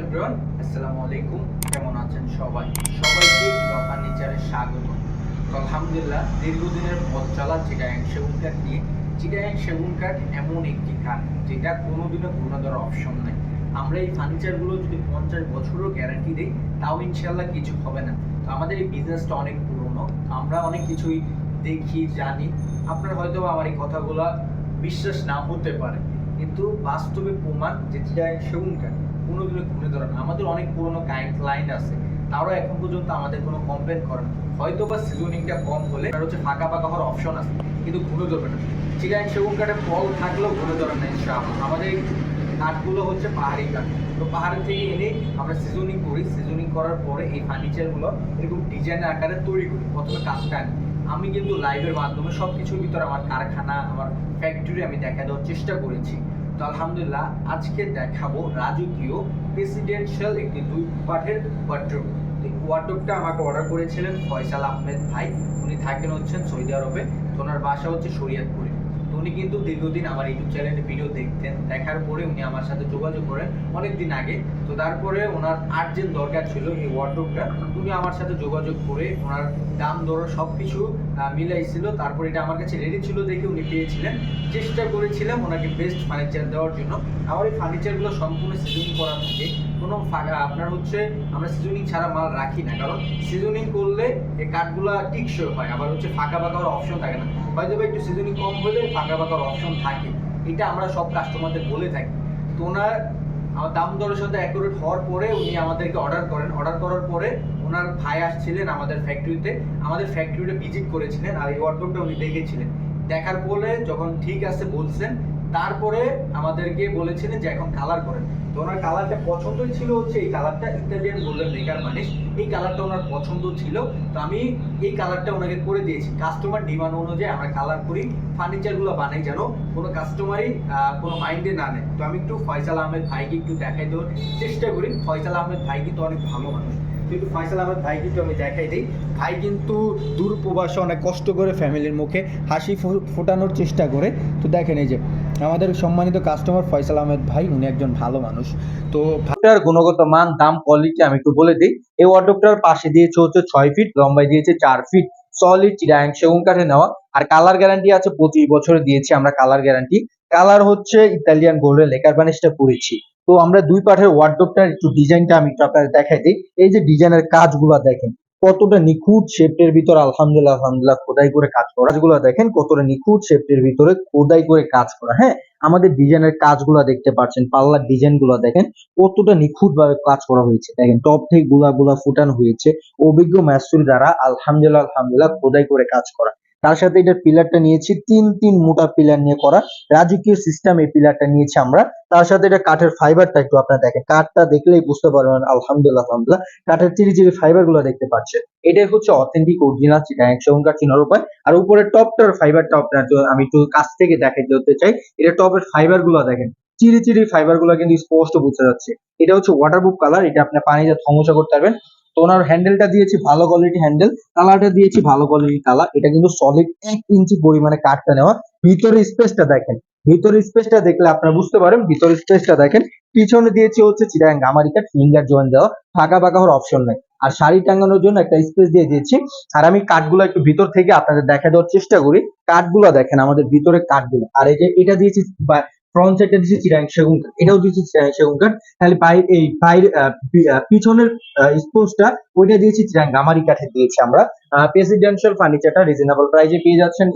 Everyone, আসসালামু আলাইকুম। কেমন আছেন সবাই? সবাইকে স্বাগত। আলহামদুলিল্লাহ, দীর্ঘদিনের পথ চলা সেগুন কাঠ নিয়ে সেগুন কাঠ এমন একটি কাঠ যেটা দেওয়ার অপশন নেই। আমরা এই ফার্নিচারগুলো যদি পঞ্চাশ বছরও গ্যারান্টি দিই, তাও ইনশাল্লাহ কিছু হবে না। তো আমাদের এই বিজনেসটা অনেক পুরনো। আমরা অনেক কিছুই দেখি, জানি। আপনার হয়তো আমার এই কথাগুলো বিশ্বাস না হতে পারে। কিন্তু বাস্তবে প্রমাণ যে চিটাগাং সেগুন কাঠ। কোনোদিনও ঘুরে ধরে না। আমাদের অনেক পুরনো ক্লায়েন্ট আছে, তারাও এখন পর্যন্ত আমাদের কোনো কমপ্লেন করে না। হয়তো বা সিজনিংটা কম হলে আর হচ্ছে ফাঁকা ফাঁকা হওয়ার অপশন আছে, কিন্তু ঘুরে ধরবে না। চিটাগাং সেগুন কাঠের ফল থাকলেও ঘুরে ধরে না, ইনশাআল্লাহ। আমাদের কাঠগুলো হচ্ছে পাহাড়ি কাঠ। তো পাহাড় থেকে এনে আমরা সিজনিং করি। সিজনিং করার পরে এই ফার্নিচারগুলো এরকম ডিজাইন আকারে তৈরি করি, প্রথমে কাজটা আনি। আমি কিন্তু লাইভের মাধ্যমে সব কিছুর ভিতরে আমার কারখানা, আমার ফ্যাক্টরি আমি দেখা দেওয়ার চেষ্টা করেছি। তো আলহামদুলিল্লাহ, আজকে দেখাবো রাজকীয় প্রেসিডেন্সিয়াল একটি দুই পাঠের ওয়ার্ড্রোপ এই ওয়ার্ড্রোবটা আমাকে অর্ডার করেছিলেন ফয়সাল আহমেদ ভাই। উনি থাকেন হচ্ছেন সৌদি আরবে। তো ওনার বাসা হচ্ছে শরিয়াতপুরে। উনি কিন্তু দীর্ঘদিন আমার ইউটিউব চ্যানেলে ভিডিও দেখতেন। দেখার পরে উনি আমার সাথে যোগাযোগ করেন অনেক দিন আগে। তো তারপরে ওনার আর্জেন্ট দরকার ছিল এই ওয়ার্ড্রোবটা উনি আমার সাথে যোগাযোগ করে ওনার দাম, দর সব কিছু মিলাইছিল। তারপরে এটা আমার কাছে রেডি ছিল দেখে উনি পেয়েছিলেন। চেষ্টা করেছিলাম ওনাকে বেস্ট ফার্নিচার দেওয়ার জন্য। আমার এই ফার্নিচারগুলো সম্পূর্ণ সিজনিং করা থাকে। কোনো ফাঁকা, আপনার হচ্ছে আমরা সিজনিং ছাড়া মাল রাখি না। কারণ সিজনিং করলে এই কাঠগুলো টিকসই হয়, আবার হচ্ছে ফাঁকা হওয়ার অপশন থাকে না। হয়তো বা একটু সিজনিং কম হলে ফাঁকা ফাঁকার অপশন থাকে। এটা আমরা সব কাস্টমারদের বলে থাকি। তো ওনার দাম দরের সাথে অ্যাকুরেট হওয়ার পরে উনি আমাদেরকে অর্ডার করেন। অর্ডার করার পরে ওনার ভাই আসছিলেন আমাদের ফ্যাক্টরিতে আমাদের ফ্যাক্টরিটা ভিজিট করেছিলেন আর এই ওয়ার্ডরোবটা উনি দেখেছিলেন। দেখার পরে যখন ঠিক আছে বলছেন, তারপরে আমাদেরকে বলেছিলেন যে এখন কালার করেন। ওনার কালারটা পছন্দই ছিল হচ্ছে এই কালারটা ইতালিয়ান গোল্ডেন মেকার মানে এই কালারটা ওনার পছন্দ ছিল। তো আমি এই কালারটা ওনাকে করে দিয়েছি। কাস্টমার ডিমান্ড অনুযায়ী আমরা কালার করি ফার্নিচারগুলো বানাই যেন কোনো কাস্টমারই কোনো মাইন্ডে না নেয়। তো আমি একটু ফয়সাল আহমেদ ভাইকে একটু দেখাই দেওয়ার চেষ্টা করি। ফয়সাল আহমেদ ভাই কিন্তু অনেক ভালো মানুষ। তো একটু ফয়সাল আহমেদ ভাই কিন্তু আমি দেখাই দিই। ভাই কিন্তু দূর প্রবাসে অনেক কষ্ট করে ফ্যামিলির মুখে হাসি ফোটানোর চেষ্টা করে। তো দেখেন এই যে, আমাদের সম্মানিত কাস্টমার ফয়সাল আহমেদ ভাই, উনি একজন ভালো মানুষ। তো ওয়ার্ডরোবটার গুণগত মান, দাম কোয়ালিটি আমি একটু বলে দিই। এই ওয়ার্ডরোবটার পাশে দিয়েছে হচ্ছে ছয় ফিট লম্বায় দিয়েছে চার ফিট সলিড চিরাং সেগুন কাঠে নেওয়া। আর কালার গ্যারান্টি আছে, পঁচিশ বছরে দিয়েছি আমরা কালার গ্যারান্টি কালার হচ্ছে ইতালিয়ান গোল্ডেন লেকার বানিশটা করেছি তো আমরা দুই পাঠের ওয়ার্ডরোবটার একটু ডিজাইনটা আমি একটু আপনাদের দেখাই দিই। এই যে ডিজাইনের কাজগুলো দেখেন, কতটা নিখুঁত শেপের ভিতর আলহামদুলিল্লাহ আলহামদুলিল্লাহ খোদাই করে কাজ করা। কাজগুলো দেখেন, কতটা নিখুঁত শেপের ভিতরে খোদাই করে কাজ করা। হ্যাঁ আমাদের ডিজাইনের কাজগুলো দেখতে পাচ্ছেন, পাল্লার ডিজাইনগুলো দেখেন, কতটা নিখুঁত ভাবে কাজ করা হয়েছে। দেখেন টপ থেকে গুলা গুলা ফুটানো হয়েছে, অভিজ্ঞ মাস্টুর দ্বারা আলহামদুলিল্লাহ আলহামদুলিল্লাহ খোদাই করে কাজ করা। তার সাথে এটার পিলারটা নিয়েছি, তিন তিন মোটা পিলার নিয়ে করা রাজকীয় সিস্টেম এই পিলারটা নিয়েছি আমরা। তার সাথে এটা কাঠের ফাইবারটা একটু আপনারা দেখেন। কাঠটা দেখলেই বুঝতে পারবেন, আলহামদুলিল্লাহ আলহামদুলিল্লাহ। কাঠের চিরি চিরি ফাইবারগুলো দেখতে পাচ্ছেন। এটাই হচ্ছে অথেন্টিক অরিজিনাল চিটা কাঠ চিনার উপায় আর উপরে টপটার ফাইবারটা আপনার আমি একটু কাছ থেকে দেখাইতে হতে চাই। এটা টপের ফাইবারগুলো দেখেন। চিরি চিরি ফাইবারগুলো কিন্তু স্পষ্ট বোঝা যাচ্ছে। এটা হচ্ছে ওয়াটারপ্রুফ কালার এটা আপনি পানিতে সমস্যা করতে পারবেন। তো ওনার হ্যান্ডেলটা দিয়েছি ভালো কোয়ালিটি হ্যান্ডেল কালারটা দিয়েছি ভালো কোয়ালিটি কালার এটা কিন্তু সলিড এক ইঞ্চি পরিমাণে কাঠটা নেওয়া। ভিতরে স্পেসটা দেখেন, ভিতরে স্পেসটা দেখলে আপনারা বুঝতে পারেন, ভিতরে স্পেসটা দেখেন, পিছনে দিয়েছি হচ্ছে চিরাং গামারি কাঠ ফিঙ্গার জয়েন দেওয়া, ফাঁকা ফাঁকা হওয়ার অপশন নেই। আর শাড়ি টাঙানোর জন্য একটা স্পেস দিয়ে দিয়েছি। আর আমি কাঠগুলো একটু ভিতর থেকে আপনাদের দেখা দেওয়ার চেষ্টা করি। কাঠগুলো দেখেন আমাদের ভিতরে কাঠগুলো। আর এটা দিয়েছি ফ্রন্ট সাইডটা দিয়েছি চিরাং সেগুন এটাও দিয়েছি চিরাং সেগুন তাহলে বাইরে এই বাইরে পিছনের স্পোর্টসটা ওইটা দিয়েছি চিরাং। গামারি কাঠে দিয়েছি আমরা। প্রেসিডেন্সিয়াল ফার্নিচারটা রিজনেবল প্রাইসে পেয়ে যাচ্ছেন।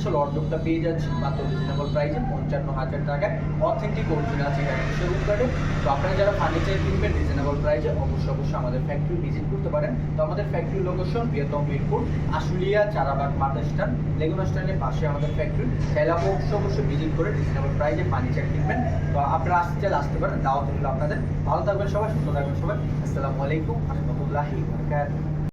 প্রেসিডেন্সিয়াল অর্ডারটা পেয়ে যাচ্ছি। মাত্র রিজনেবল প্রাইসে পঞ্চান্ন হাজার টাকায় অথেন্টিক অরিজিনাল চিটাগাং সেগুন কাঠে তো আপনারা যারা ফার্নিচার কিনবেন রিজনেবল প্রাইসে অবশ্যই অবশ্যই আমাদের ফ্যাক্টরি ভিজিট করতে পারেন। তো আমাদের ফ্যাক্টরি লোকেশন বৃহত্তম মিরপুর, আশুলিয়া, চারাবাগ মাতা স্ট্যান্ড লেগুনা স্ট্যান্ডের পাশে আমাদের ফ্যাক্টরি চাইলে অবশ্যই অবশ্যই ভিজিট করে রিজনেবল প্রাইসে ফার্নিচার কিনবেন। তো আপনারা আসতে চাইলে আসতে পারেন। দাওয়াত রইল আপনাদের। ভালো থাকবেন সবাই, সুস্থ থাকবেন সবাই। আসসালামু আলাইকুম রহমতুল্লাহি বারাকাতুহু।